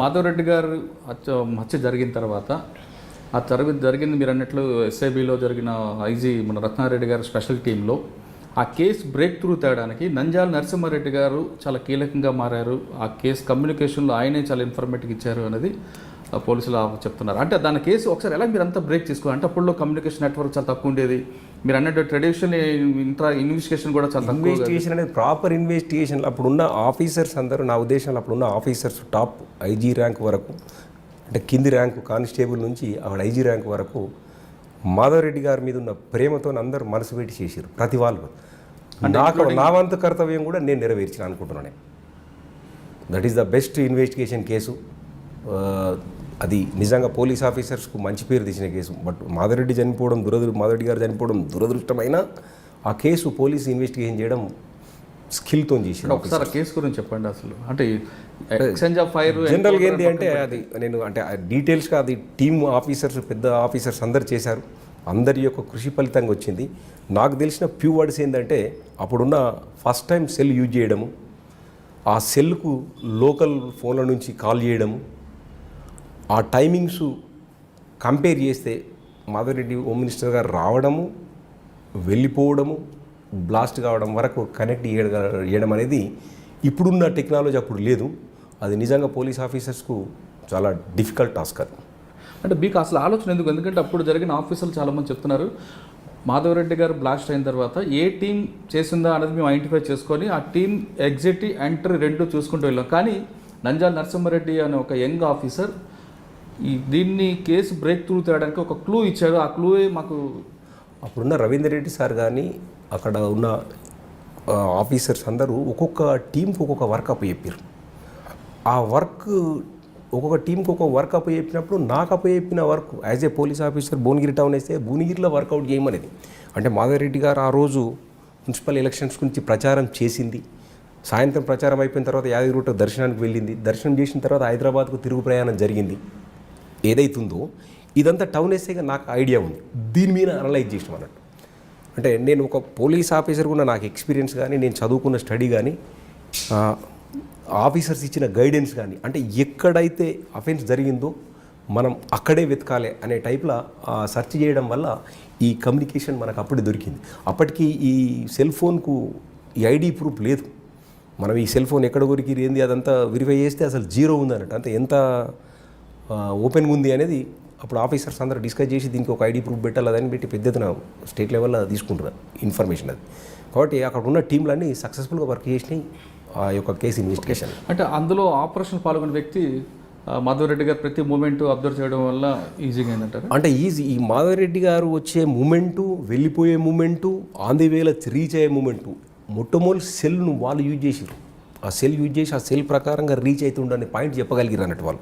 మాధవరెడ్డి గారు హత్య హత్య జరిగిన తర్వాత ఆ జరిగి జరిగింది మీరు అన్నట్లు ఎస్ఐబిలో జరిగిన ఐజీ మన రత్నారెడ్డి గారి స్పెషల్ టీంలో ఆ కేసు బ్రేక్ త్రూ తేయడానికి నంజాల నరసింహారెడ్డి గారు చాలా కీలకంగా మారారు. ఆ కేసు కమ్యూనికేషన్లో ఆయనే చాలా ఇన్ఫర్మేటివ్ ఇచ్చారు అనేది ఆ పోలీసులు ఆ చెప్తున్నారు. అంటే దాని కేసు ఒకసారి ఎలా మీరు అంతా బ్రేక్ చేసుకోవాలి అంటే అప్పుడులో కమ్యూనికేషన్ నెట్వర్క్ చాలా తక్కువ ఉండేది. మీరు అన్నట్టు ట్రెడిషనల్ ఇంట్రా ఇన్వెస్టిగేషన్ కూడా చాలా ఇన్వెస్టిగేషన్ అనేది ప్రాపర్ ఇన్వెస్టిగేషన్ అప్పుడున్న ఆఫీసర్స్ అందరూ నా ఉద్దేశంలో అప్పుడున్న ఆఫీసర్స్ టాప్ ఐజీ ర్యాంక్ వరకు అంటే కింది ర్యాంకు కానిస్టేబుల్ నుంచి ఆవిడ ఐజీ ర్యాంక్ వరకు మాధవరెడ్డి గారి మీద ఉన్న ప్రేమతో అందరూ మనసు పెట్టి చేశారు ప్రతి వాళ్ళు. నాకు నా వంతు కర్తవ్యం కూడా నేను నెరవేర్చిన అనుకుంటున్నాను that is the best investigation case అది నిజంగా పోలీస్ ఆఫీసర్స్కు మంచి పేరు తెచ్చిన కేసు. బట్ మాధవరెడ్డి చనిపోవడం దురదృ మాధవరెడ్డి గారు చనిపోవడం దురదృష్టమైన ఆ కేసు పోలీస్ ఇన్వెస్టిగేషన్ చేయడం స్కిల్తో చేసిన ఒకసారి కేసు గురించి చెప్పండి అసలు. అంటే ఎక్స్చేంజ్ ఆఫ్ ఫైర్ జనరల్గా ఏంటి అంటే అది నేను అంటే డీటెయిల్స్గా అది టీమ్ ఆఫీసర్స్ పెద్ద ఆఫీసర్స్ అందరు చేశారు. అందరి యొక్క కృషి ఫలితంగా వచ్చింది. నాకు తెలిసిన ఫ్యూ వర్డ్స్ ఏంటంటే అప్పుడున్న ఫస్ట్ టైం సెల్ యూజ్ చేయడము ఆ సెల్కు లోకల్ ఫోన్ల నుంచి కాల్ చేయడము ఆ టైమింగ్స్ కంపేర్ చేస్తే మాధవరెడ్డి హోమ్ మినిస్టర్ గారు రావడము వెళ్ళిపోవడము బ్లాస్ట్ కావడం వరకు కనెక్ట్ చేయడం అనేది ఇప్పుడున్న టెక్నాలజీ అప్పుడు లేదు. అది నిజంగా పోలీస్ ఆఫీసర్స్కు చాలా డిఫికల్ట్ టాస్క్ అది. అంటే మీకు అసలు ఆలోచన ఎందుకు? ఎందుకంటే అప్పుడు జరిగిన ఆఫీసర్లు చాలామంది చెప్తున్నారు మాధవరెడ్డి గారు బ్లాస్ట్ అయిన తర్వాత ఏ టీం చేసిందా అనేది మేము ఐడెంటిఫై చేసుకొని ఆ టీం ఎగ్జిట్ ఎంట్రీ రెండు చూసుకుంటూ వెళ్ళాం. కానీ నంజాల నరసింహారెడ్డి అనే ఒక యంగ్ ఆఫీసర్ ఈ దీన్ని కేసు బ్రేక్ త్రూ తేయడానికి ఒక క్లూ ఇచ్చాడు ఆ క్లూయే మాకు అప్పుడున్న రవీందర్ రెడ్డి సార్ కానీ అక్కడ ఉన్న ఆఫీసర్స్ అందరూ ఒక్కొక్క టీంకి ఒక్కొక్క వర్క్ అప్ చెప్పారు ఆ వర్క్ ఒక్కొక్క టీంకి ఒక్కొక్క వర్క్ అప్ చెప్పినప్పుడు నాకు అప్ చెప్పిన work as a police officer Bhuvanagiri town వేస్తే భువనగిరిలో వర్కౌట్ చేయమనేది. అంటే మాధవరెడ్డి గారు ఆ రోజు మున్సిపల్ ఎలక్షన్స్ గురించి ప్రచారం చేసింది. సాయంత్రం ప్రచారం అయిపోయిన తర్వాత యాదగిరిగుట్ట దర్శనానికి వెళ్ళింది. దర్శనం చేసిన తర్వాత హైదరాబాద్కు తిరుగు ప్రయాణం జరిగింది. ఏదైతుందో ఇదంతా టౌన్ వేసేగా నాకు ఐడియా ఉంది. దీని మీద అనలైజ్ చేసాం అన్నట్టు. అంటే నేను ఒక పోలీస్ ఆఫీసర్ కూడా నాకు ఎక్స్పీరియన్స్ కానీ నేను చదువుకున్న స్టడీ కానీ ఆఫీసర్స్ ఇచ్చిన గైడెన్స్ కానీ అంటే ఎక్కడైతే అఫెన్స్ జరిగిందో మనం అక్కడే వెతకాలి అనే టైప్లో సెర్చ్ చేయడం వల్ల ఈ కమ్యూనికేషన్ మనకు అప్పుడే దొరికింది. అప్పటికి ఈ సెల్ ఫోన్కు ఈ ఐడి ప్రూఫ్ లేదు. మనం ఈ సెల్ ఫోన్ ఎక్కడ కొరికి ఏంది అదంతా వెరిఫై చేస్తే అసలు జీరో ఉంది అన్నట్టు. అంటే ఎంత ఓపెన్గా ఉంది అనేది అప్పుడు ఆఫీసర్స్ అందరూ డిస్కస్ చేసి దీనికి ఒక ఐడి ప్రూఫ్ పెట్టాలి అదని పెట్టి పెద్ద ఎత్తున స్టేట్ లెవెల్లో తీసుకుంటున్నారు ఇన్ఫర్మేషన్ అది. కాబట్టి అక్కడ ఉన్న టీంలన్నీ సక్సెస్ఫుల్గా వర్క్ చేసినాయి ఆ యొక్క కేసు ఇన్వెస్టిగేషన్. అంటే అందులో ఆపరేషన్ పాల్గొన్న వ్యక్తి మాధవరెడ్డి గారు ప్రతి మూమెంట్ అబ్జర్వ్ చేయడం వల్ల ఈజీగా అయిందంటారు? అంటే ఈజీ ఈ మాధవరెడ్డి గారు వచ్చే మూమెంటు వెళ్ళిపోయే మూమెంటు ఆన్ ది వేల రీచ్ అయ్యే మూమెంటు మొట్టమొదటి సెల్ను వాళ్ళు యూజ్ చేసారు ఆ సెల్ యూజ్ చేసి ఆ సెల్ ప్రకారంగా రీచ్ అవుతుండని పాయింట్ చెప్పగలిగారు అన్నట్టు వాళ్ళు.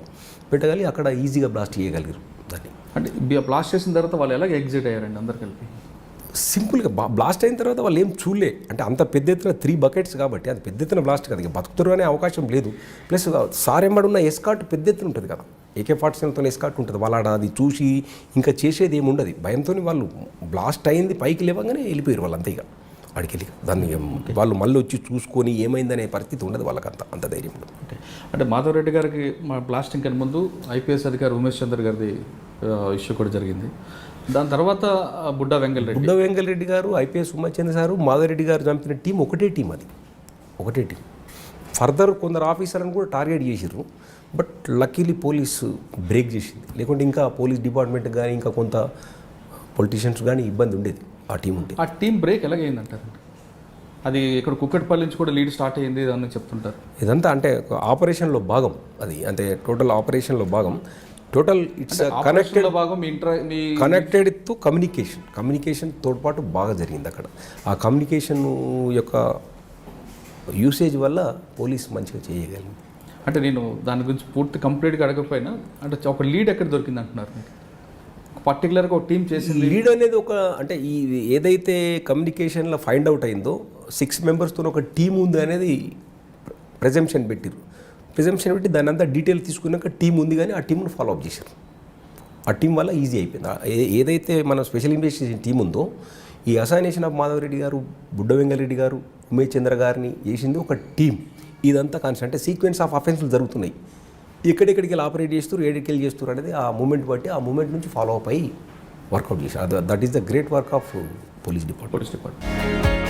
పెట్టగలిగి అక్కడ ఈజీగా బ్లాస్ట్ చేయగలిగారు దాన్ని. అంటే బ్లాస్ట్ చేసిన తర్వాత వాళ్ళు ఎలాగ ఎగ్జిట్ అయ్యారండి అందరు కలిపి? సింపుల్గా బా బ్లాస్ట్ అయిన తర్వాత వాళ్ళు ఏం చూడలే. అంటే అంత పెద్ద ఎత్తున త్రీ బకెట్స్ కాబట్టి అది పెద్ద ఎత్తున బ్లాస్ట్ కదా. ఇక బతుకుతారు అనే అవకాశం లేదు. ప్లస్ సార్ ఎంబడున్న ఎస్కాట్ పెద్ద ఎత్తున ఉంటుంది కదా. ఏకే ఫార్టీ సెవెన్తో ఎస్కాట్ ఉంటుంది. వాళ్ళ అది చూసి ఇంకా చేసేది ఏమి ఉండదు భయంతో వాళ్ళు బ్లాస్ట్ అయింది పైకి లేవగానే వెళ్ళిపోయారు వాళ్ళు అంతే ఇక అడికెళ్ళి దాన్ని వాళ్ళు మళ్ళీ వచ్చి చూసుకొని ఏమైందనే పరిస్థితి ఉండదు వాళ్ళకంత అంత ధైర్యం ఉండదు అంటే మాధవరెడ్డి గారికి మా బ్లాస్టింగ్ కన్నా ముందు ఐపీఎస్ అధికారి ఉమేష్ చంద్ర గారిది ఇష్యూ కూడా జరిగింది. దాని తర్వాత బుడ్డా వెంగల్ రెడ్డి బుడ్డ వెంకటరెడ్డి గారు ఐపీఎస్ ఉమాచంద్ర సారు మాధవరెడ్డి గారు చంపిన టీం ఒకటే టీం అది. ఒకటే టీం. ఫర్దర్ కొందరు ఆఫీసర్లను కూడా టార్గెట్ చేసిర్రు. బట్ లక్కీలీ పోలీసు బ్రేక్ చేసింది. లేకుంటే ఇంకా పోలీస్ డిపార్ట్మెంట్ కానీ ఇంకా కొంత పొలిటీషియన్స్ కానీ ఇబ్బంది ఉండేది. ఆ టీం ఉంటే ఆ టీం బ్రేక్ ఎలాగైందంటారు? అది ఇక్కడ కుక్కట్పల్లి నుంచి కూడా లీడ్ స్టార్ట్ అయ్యింది అని చెప్తుంటారు. ఇదంతా అంటే ఒక ఆపరేషన్లో భాగం అది. అంటే టోటల్ ఆపరేషన్లో భాగం. టోటల్ ఇట్స్ కనెక్టెడ్ భాగం ఇంట్రా మీ కనెక్టెడ్ టు కమ్యూనికేషన్ కమ్యూనికేషన్ తోడ్పాటు బాగా జరిగింది అక్కడ. ఆ కమ్యూనికేషన్ యొక్క యూసేజ్ వల్ల పోలీస్ మంచిగా చేయగలిగింది. అంటే నేను దాని గురించి పూర్తి కంప్లీట్గా అడగకపోయినా అంటే ఒక లీడ్ ఎక్కడ దొరికింది అంటున్నారు పర్టికులర్గా ఒక టీం చేసింది. లీడ్ అనేది ఒక అంటే ఈ ఏదైతే కమ్యూనికేషన్లో ఫైండ్ అవుట్ అయిందో సిక్స్ మెంబర్స్తో ఒక టీం ఉంది అనేది ప్రెజెంప్షన్ పెట్టిరు ప్రెజెంప్షన్ పెట్టి దాని అంతా డీటెయిల్ తీసుకున్నాక టీం ఉంది కానీ ఆ టీంను ఫాలో అప్ చేశారు. ఆ టీం వల్ల ఈజీ అయిపోయింది. ఏదైతే మన స్పెషల్ ఇన్వెస్టిగేషన్ టీం ఉందో ఈ అసైనేషన్ ఆఫ్ మాధవరెడ్డి గారు బుడ్డ వెంగళరెడ్డి గారు ఉమేష్ చంద్ర గారిని చేసింది ఒక టీం ఇదంతా కాన్సెప్ట్ అంటే సీక్వెన్స్ ఆఫ్ అఫెన్స్లు జరుగుతున్నాయి. ఎక్కడెక్కడికి వెళ్ళి ఆపరేట్ చేస్తారు ఏడికి వెళ్ళి చేస్తారు అనేది ఆ మూమెంట్ బట్టి ఆ మూమెంట్ నుంచి ఫాలో అప్ అయ్యి వర్కౌట్ చేశారు. That is the great work of police department police department